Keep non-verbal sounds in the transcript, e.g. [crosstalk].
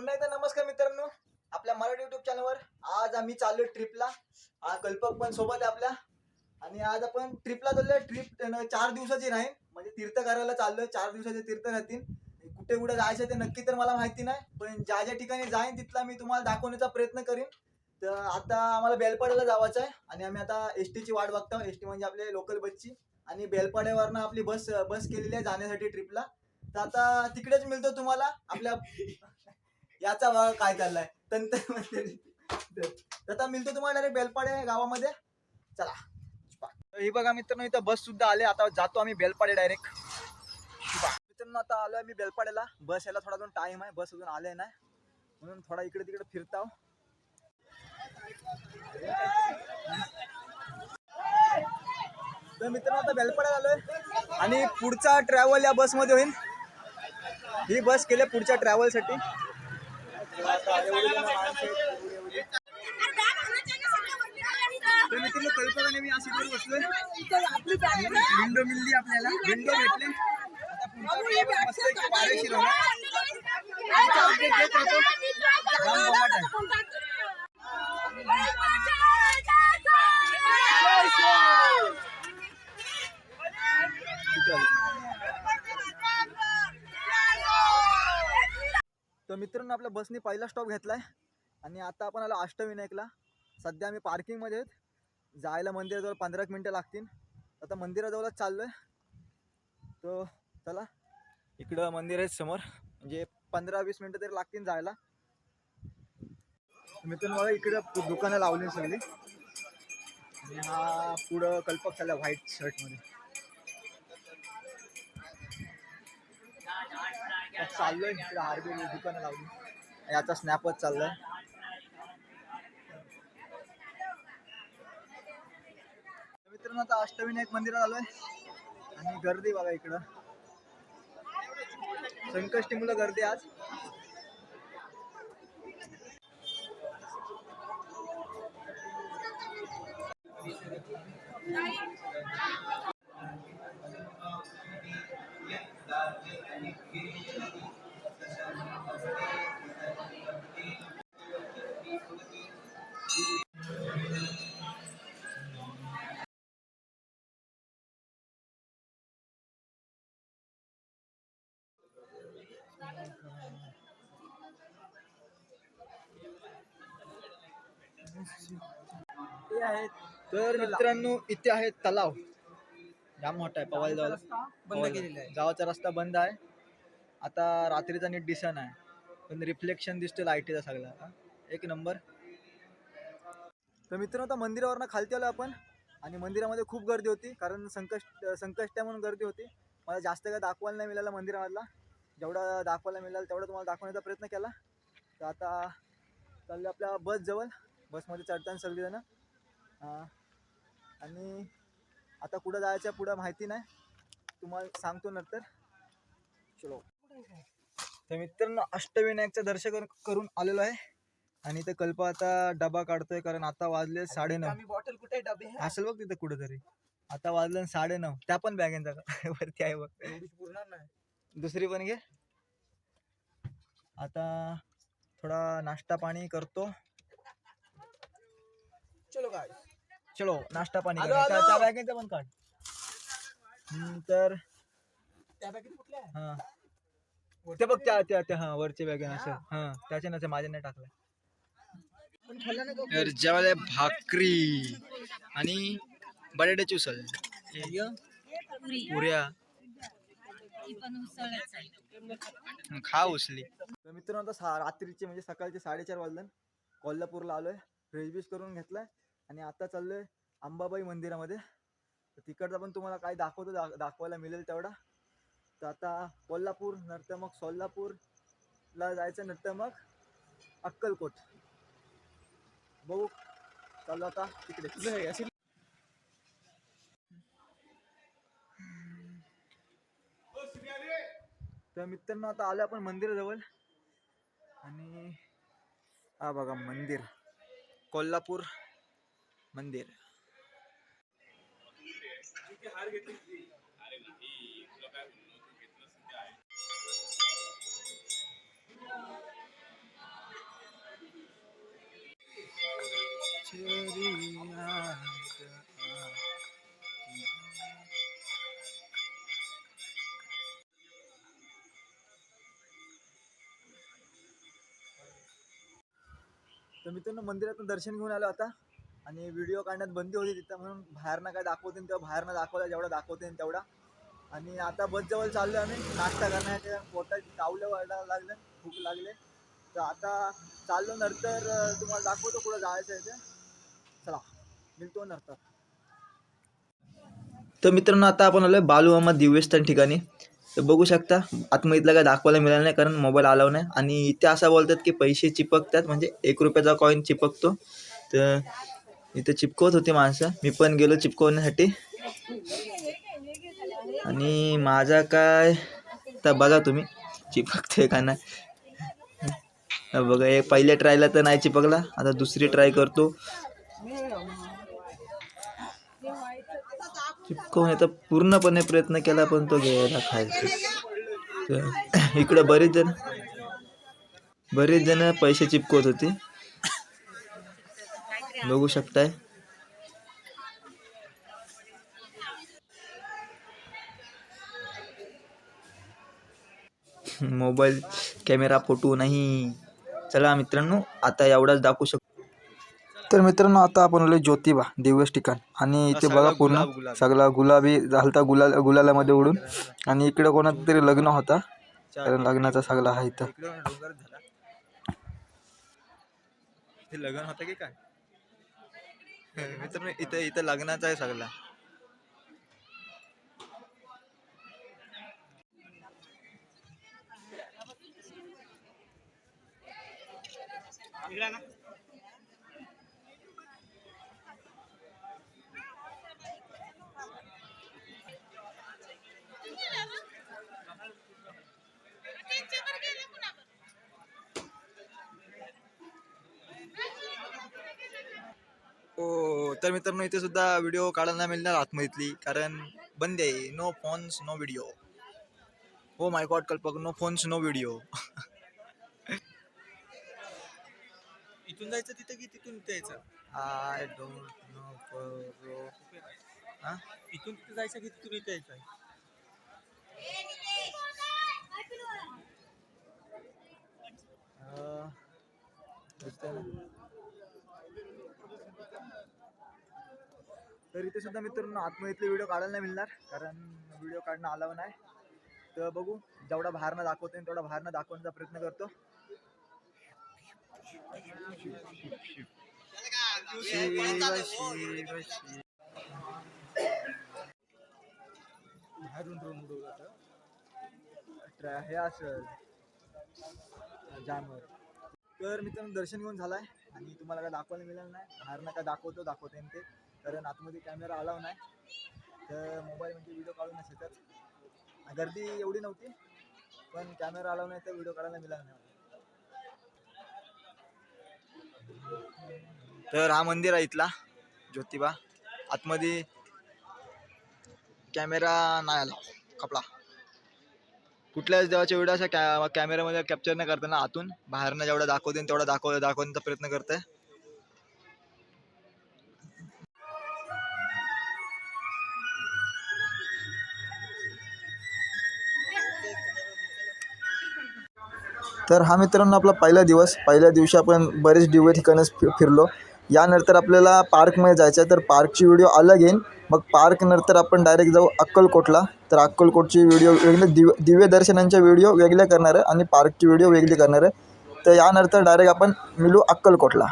पुन्हा एकदा नमस्कार मित्रांनो. आपल्या मराठी युट्यूब चॅनलवर आज आम्ही चाललोय ट्रिपला आज कल्पक पण सोबत आहे आपल्या. आणि आज आपण ट्रिपला चाललोय. ट्रिप चार दिवसाची राहील म्हणजे तीर्थ करायला चाललोय. चार दिवसाचे तीर्थ राहतील. कुठे कुठे जायचं ते नक्की तर मला माहिती नाही. पण ज्या ज्या ठिकाणी जाईन तिथला मी तुम्हाला दाखवण्याचा प्रयत्न करीन. तर आता आम्हाला बेलपाड्याला जायचं आहे आणि आम्ही आता एस टीची वाट बघतो. एस टी म्हणजे आपले लोकल बसची आणि बेलपाड्यावरनं आपली बस बस केलेली आहे जाण्यासाठी ट्रिपला तर आता तिकडेच मिळतो तुम्हाला. आपल्या याचा भाग काय चाललाय? तंत्र म्हणजे तर आता मिळतो तुम्हाला डायरेक्ट बेलपाडे गावामध्ये. चला. हे बघा मित्रांनो इथं बस सुद्धा आले. आता जातो आम्ही बेलपाडे डायरेक्ट मित्रांनो आता आलोय मी बेलपाड्याला. बस यायला थोडा अजून टाइम आहे. बस अजून आले नाही. म्हणून थोडा इकडे तिकडे फिरताव. तर मित्रांनो आता बेलपाड्याला आलोय. आणि पुढचा ट्रॅव्हल या बसमध्ये होईल. ही बस केली पुढच्या ट्रॅव्हलसाठी तर मित्रांनो कल्पना मी असं करून बसलोय विंडो मिळली आपल्याला विंडो भेटले आता मस्त तर मित्रांनो आपल्या बसने पहिला स्टॉप घेतला आहे आणि आता आपण आलो अष्टविनायकला. सध्या आम्ही पार्किंगमध्ये आहेत. जायला मंदिराजवळ पंधरा एक मिनटं लागतील. आता मंदिराजवळच चाललोय. तो चला. इकडं मंदिर आहे समोर. म्हणजे पंधरा वीस मिनटं तरी लागतील जायला. मित्रांनो मला इकडं दुकानं लावली सगळी. आणि हा पुढं कल्पक चालला व्हाईट शर्टमध्ये चाललोय इकडे हार्बी दुकानं लावली. याचा स्नॅपच चाललाय. मित्रांनो आता अष्टविनायक मंदिरात आलोय. आणि गर्दी बघा इकडं. संकष्टी मुलं गर्दी आज. तर मित्रांनो इथे आहे तलाव. जाम मोठा आहे पवायला जायला बंद केलेला आहे. गावाचा रस्ता बंद आहे. आता रात्रीचा नीट दिसन आहे. पण रिफ्लेक्शन दिसतो लाईटीचा सगळा. हा. एक नंबर. तर मित्रांनो आता मंदिरावरनं खालती आलो आपण. आणि मंदिरामध्ये खूप गर्दी होती कारण संकष्ट संकष्ट म्हणून गर्दी होती. मला जास्त काय दाखवायला नाही मिळालं मंदिरामधला. जेवढा दाखवायला मिळालं तेवढा तुम्हाला दाखवण्याचा प्रयत्न केला. तर आता चाललं आपल्या बस जवळ. बसमध्ये चढताना सगळेजण. आणि आता कुठं जायचं पुढं माहिती नाही. तुम्हाला सांगतो नंतर. चलो. तर मित्रांनो अष्टविनायकचं दर्शन कर- करून आलेलो आहे. आणि ते कल्प आता डबा काढतोय कारण आता वाजले साडे नऊ. बॉटल कुठे डबे? असेल बघ तिथे कुठेतरी. आता वाजले साडे नऊ. त्या पण बॅगेंचा [laughs] वरती आहे बघ. पुरणार नाही. दुसरी पण घे. आता थोडा नाश्ता पाणी करतो. चलो काय चलो नाश्ता पाणी. त्या- बॅगेंचा पण काढ. तर त्या बॅगेत कुठल्या आहे? हा. ते बघ त्या त्या त्या हा वरच्या बॅगे असेल हा त्याच्या नसेल माझ्या नाही टाकलं पण खाल्लं नाही का? तर जेवायला भाकरी आणि बटाट्याची उसळ पुऱ्या. खा उसली. तर मित्रांनो आता सा रात्रीचे म्हणजे सकाळचे साडेचार वाजलं. कोल्हापूरला आलोय फ्रेश बिश करून घेतलाय. आणि आता चाललोय अंबाबाई मंदिरामध्ये. तर तिकडचा पण तुम्हाला काय दाखवतो दा दाखवायला मिळेल तेवढा. तर आता कोल्हापूर मग सोलापूरला जायचं नंतर मग अक्कलकोट. बघू. चालू आता तिकडे नाही, अशी तर मित्रांनो आता आलो आपण मंदिराजवळ. आणि हा बघा मंदिर. कोल्हापूर मंदिर. तर मित्रांनो मंदिरातून दर्शन घेऊन आलो आता. आणि व्हिडिओ काढण्यात बंदी होती तिथं म्हणून बाहेरनं काय दाखवते तेव्हा बाहेरनं दाखवला जेवढा दाखवते तेवढा. आणि आता बस जवळ चाललो आम्ही नाश्ता करण्याच्या पोटात कावलं वाढायला लागलं भूक लागले. तर आता चाललो नंतर तुम्हाला दाखवतो कुठं जायचं आहे ते. चला मिळतो नंतर. तर मित्रांनो आता आपण आलोय बालू अहमद दिव्यस्थान ठिकाणी. तर बघू शकता आतमधीतलं काय दाखवायला मिळालं नाही कारण मोबाईल अलाव नाही. आणि इथे असं बोलतात की पैसे चिपकतात म्हणजे एक रुपयाचा कॉईन चिपकतो. तर इथे चिपकवत होती माणसं. मी पण गेलो चिपकवण्यासाठी. आणि माझा काय? तर बघा तुम्ही चिपकते का नाही? बघा हे पहिल्या ट्रायला तर नाही चिपकला. आता दुसरी ट्राय करतो. चिपकवून पूर्णपणे प्रयत्न केला पण तो घ्यायला खायचा [clears throat] इकडं बरेच जण बरेच जण पैसे चिपकवत होते. बघू शकताय. मोबाईल कॅमेरा फोटो नाही. चला मित्रांनो आता एवढाच दाखवू शकतो. तर मित्रांनो आता आपण आलो ज्योतिबा दिव्यस ठिकाण. आणि इथे बघा पूर्ण सगळा गुलाबी झालता गुलाल गुलालामध्ये उडून. आणि इकडे कोणाचं तरी लग्न होता. तर लग्नाचा सगळा आहे इथं. लग्न होतं की काय? [laughs] मित्रांनो इथं इथं लग्नाचा आहे सगळा. हो तर मित्रांनो इथे सुद्धा व्हिडिओ काढायला नाही मिळणार आतमधीतली कारण बंद आहे. नो फोन्स नो व्हिडिओ हो my god Kalpak no phones no video इथून जायचं तिथे की तिथून यायचं आय डोंट नो हा इथून तिथे जायचं की तिथून इथे यायचं? दिसतंय ना? तर इथे सुद्धा मित्रांनो आतमधीतले व्हिडिओ काढायला नाही मिळणार कारण व्हिडिओ काढणं अलाव नाही. तर बघू जेवढा बाहेरनं दाखवतो तेवढा बाहेरनं दाखवण्याचा प्रयत्न करतो. शिव हे असेल जानवर तर मित्रांनो दर्शन घेऊन झालाय. आणि तुम्हाला काय दाखवायला मिळालं नाही. बाहेरनं काय दाखवतो दाखवतो येईन ते. कारण आतमध्ये कॅमेरा आला नाही. तर मोबाईल म्हणजे व्हिडिओ काढू नाही शकत. गर्दी एवढी नव्हती. पण कॅमेरा आला नाही तर व्हिडिओ काढायला मिळाला नाही. तर हा मंदिर आहे इथला ज्योतिबा. आतमध्ये कॅमेरा नाही आला कपडा. कुठल्याच देवाच्या व्हिडिओ अशा कॅ कॅमेऱ्यामध्ये कॅप्चर न करताना आतून. बाहेरनं जेवढा दाखवते तेवढा दाखव दाखवण्याचा प्रयत्न करते तर हा मित्रांनो आपला पहिला दिवस. पहिल्या दिवशी आपण बरेच दिव्य ठिकाणं फिरलो. यानंतर आपल्याला पार्कमध्ये जायचं आहे तर पार्कची व्हिडिओ अलग येईल मग पार्कनंतर आपण डायरेक्ट जाऊ अक्कलकोटला. तर अक्कलकोटची व्हिडिओ वेगळे दिव्य दिव्य दर्शनांच्या व्हिडिओ वेगळे करणार आहे आणि पार्कची व्हिडिओ वेगळी करणार आहे. तर यानंतर डायरेक्ट आपण मिळू अक्कलकोटला.